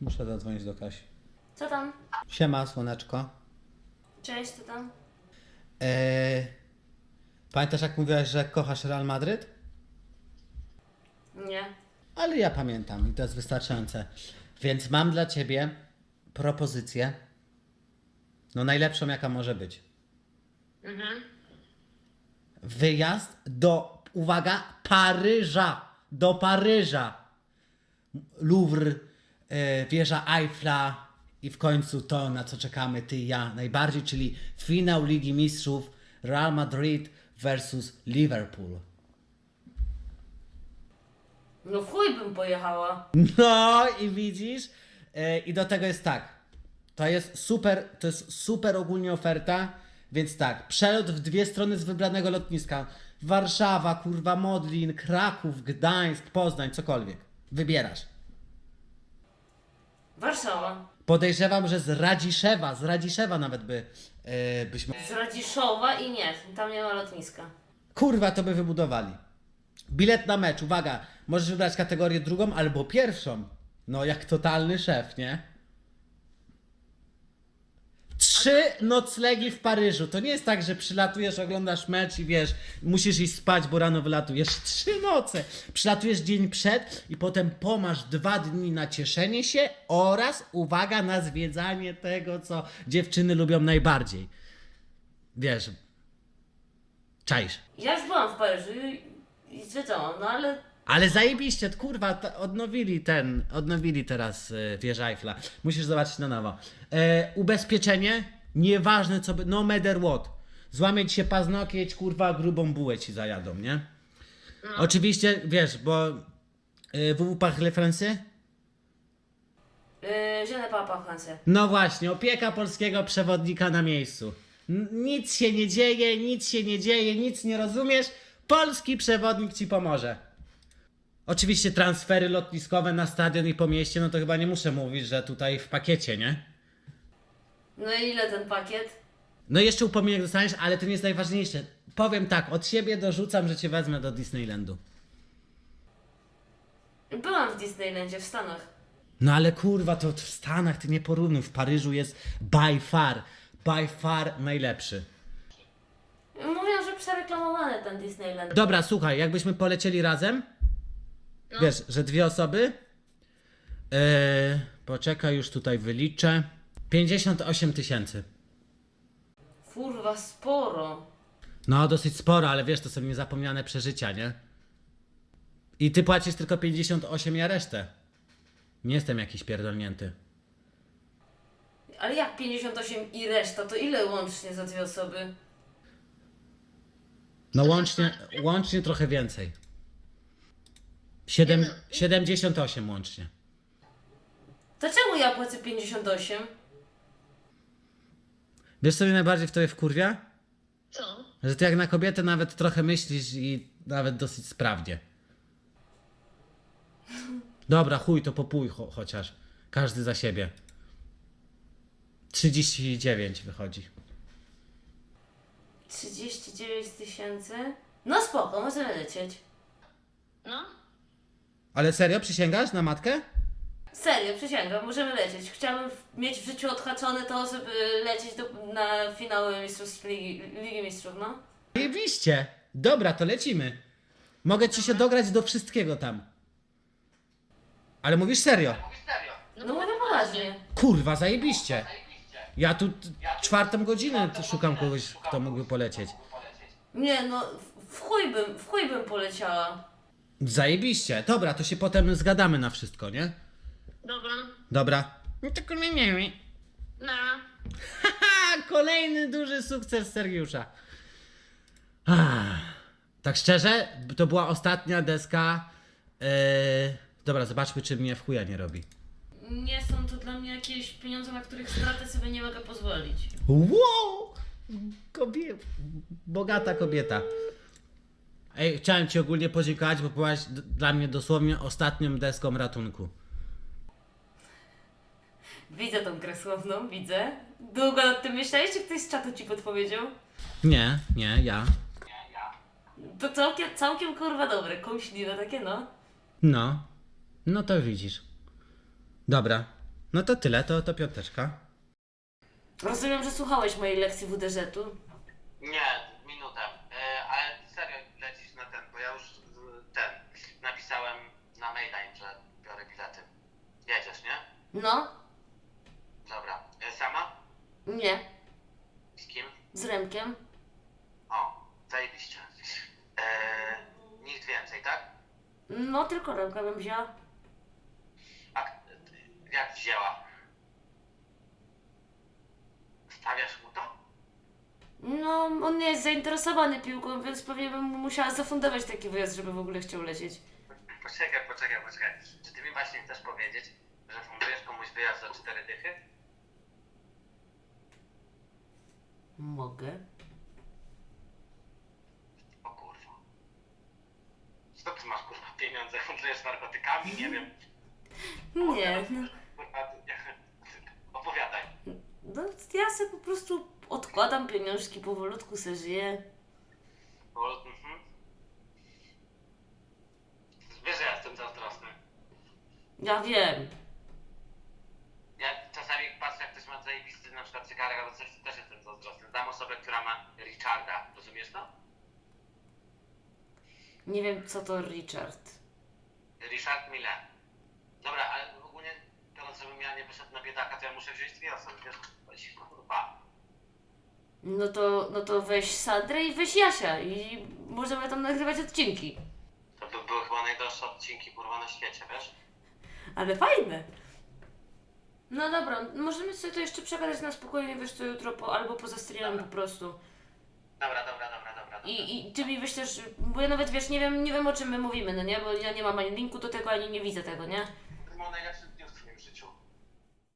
Muszę zadzwonić do Kasi. Co tam? Siema, słoneczko. Cześć, co tam? Eee, pamiętasz jak mówiłaś, że kochasz Real Madryt? Nie. Ale ja pamiętam i to jest wystarczające. Więc mam dla ciebie propozycję. No najlepszą jaka może być. Wyjazd do, uwaga, Paryża. Do Paryża. Louvre, wieża Eiffla i w końcu to, na co czekamy ty i ja najbardziej, czyli finał Ligi Mistrzów Real Madrid versus Liverpool. No w chuj bym pojechała. No i widzisz, e, i do tego jest tak. To jest super, to jest super ogólnie oferta, więc tak, przelot w dwie strony z wybranego lotniska. Warszawa, kurwa, Modlin, Kraków, Gdańsk, Poznań, cokolwiek. Wybierasz. Warszawa. Podejrzewam, że z Radziszewa, z Radziszewa nawet by e, byśmy... Z Radziszowa i nie, tam nie ma lotniska. Kurwa, to by wybudowali. Bilet na mecz, uwaga, możesz wybrać kategorię drugą albo pierwszą. No, jak totalny szef, nie? Trzy noclegi w Paryżu. To nie jest tak, że przylatujesz, oglądasz mecz i wiesz, musisz iść spać, bo rano wylatujesz. Trzy noce. Przylatujesz dzień przed i potem pomasz dwa dni na cieszenie się oraz, uwaga, na zwiedzanie tego, co dziewczyny lubią najbardziej. Wiesz, czaisz. Ja już byłam w Paryżu i, i zwiedzałam, no ale Ale zajebiście, kurwa, odnowili ten, odnowili teraz y, wieżę Eiffla. Musisz zobaczyć na nowo. E, ubezpieczenie, nieważne co by, no matter what. Złamie ci się paznokieć, kurwa, grubą bułę ci zajadą, nie? Oczywiście, wiesz, bo y, WW Parle Français? yy, je ne parle pas français. No właśnie, opieka polskiego przewodnika na miejscu. N- nic się nie dzieje, nic się nie dzieje, nic nie rozumiesz. Polski przewodnik ci pomoże. Oczywiście transfery lotniskowe na stadion i po mieście, no to chyba nie muszę mówić, że tutaj w pakiecie, nie? No i ile ten pakiet? No jeszcze upominek dostaniesz, ale to nie jest najważniejsze. Powiem tak, od siebie dorzucam, że cię wezmę do Disneylandu. Byłam w Disneylandzie w Stanach. No ale kurwa, to w Stanach ty nie porównuj. W Paryżu jest by far, by far najlepszy. Mówią, że przereklamowany ten Disneyland. Dobra, słuchaj, jakbyśmy polecieli razem, wiesz, że dwie osoby, yy, poczekaj, już tutaj wyliczę, 58 tysięcy. Kurwa, sporo. No, dosyć sporo, ale wiesz, to są niezapomniane przeżycia, nie? I ty płacisz tylko 58, ja resztę. Nie jestem jakiś pierdolnięty. Ale jak 58 i reszta, to ile łącznie za dwie osoby? No łącznie, łącznie trochę więcej. Siedem, 78 łącznie. To czemu ja płacę 58? Wiesz co mnie najbardziej w tobie wkurwia? Co? Że ty jak na kobietę nawet trochę myślisz i nawet dosyć sprawnie. Dobra, chuj, to popój cho chociaż. Każdy za siebie. 39 wychodzi. 39 tysięcy? No spoko, możemy lecieć. No? Ale serio, przysięgasz na matkę? Serio, przysięgam, możemy lecieć. Chciałabym w- mieć w życiu odhaczone to, żeby lecieć do, na finały Mistrzostw Ligi, Ligi Mistrzów, no. Oczywiście. Dobra, to lecimy. Mogę ci się dograć do wszystkiego tam. Ale mówisz serio? No mówię poważnie. Kurwa, zajebiście. Ja tu t- czwartą godzinę t- szukam kogoś, kto mógłby polecieć. Nie no, w- w chuj bym, w chuj bym poleciała. Zajebiście. Dobra, to się potem zgadamy na wszystko, nie? Dobra. Dobra. No tylko nie wiem. Na. Ha, kolejny duży sukces Sergiusza. Ah, tak szczerze, to była ostatnia deska. Yy, dobra, zobaczmy, czy mnie w chuja nie robi. Nie są to dla mnie jakieś pieniądze, na których stratę sobie nie mogę pozwolić. Wow! Kobie... Bogata kobieta. Ej, chciałem Ci ogólnie podziękować, bo byłaś d- dla mnie dosłownie ostatnią deską ratunku. Widzę tą grę słowną, widzę. Długo nad tym myślałeś, czy ktoś z czatu ci podpowiedział? Nie, nie, ja. To całkiem, całkiem kurwa dobre, kąśliwe takie no. No. No to widzisz. Dobra. No to tyle, to, to piąteczka. Rozumiem, że słuchałeś mojej lekcji WDŻ-u. Nie, minutę. E, ale serio lecisz na ten, bo ja już e, ten napisałem na maila im, że biorę bilety. Jedziesz, nie? No? Dobra. E, sama? Nie. Z kim? Z Remkiem? O, zajebiście. E, nikt więcej, tak? No, tylko Remka bym wzięła. A jak wzięła? Stawiasz mu to? No, on nie jest zainteresowany piłką, więc pewnie bym mu musiała zafundować taki wyjazd, żeby w ogóle chciał lecieć. Poczekaj, poczekaj, poczekaj. Czy ty mi właśnie chcesz powiedzieć, że fundujesz komuś wyjazd za cztery dychy? Mogę. O kurwa. Skąd ty masz kurwa pieniądze? Handlujesz narkotykami? Nie wiem. Nie, no, Kurwa, ty- opowiadaj. no ja sobie po prostu odkładam pieniążki, powolutku se żyję. Bo, mhm. Wiesz, że ja jestem zazdrosny. Ja wiem. Ja czasami patrzę, jak ktoś ma zajebisty na przykład zegarek, albo coś, to też jestem zazdrosny. Znam osobę, która ma Richarda. Rozumiesz to? Nie wiem, co to Richard. Richard Mille. Dobra, ale ogólnie biorąc, żebym ja nie wyszedł na biedaka, to ja muszę wziąć dwie osoby, wiesz? Chodź, Kurwa. No to, no to weź Sandrę i weź Jasia i możemy tam nagrywać odcinki. To by były chyba najdroższe odcinki kurwa na świecie, wiesz? Ale fajne. No dobra, możemy sobie to jeszcze przegadać na spokojnie, wiesz co, jutro po, albo poza streamem po prostu. Dobra, dobra, dobra, dobra. dobra. I, I ty mi wyślesz, bo ja nawet wiesz, nie wiem, nie wiem o czym my mówimy, no nie? Bo ja nie mam ani linku do tego, ani nie widzę tego, nie? To był najlepszy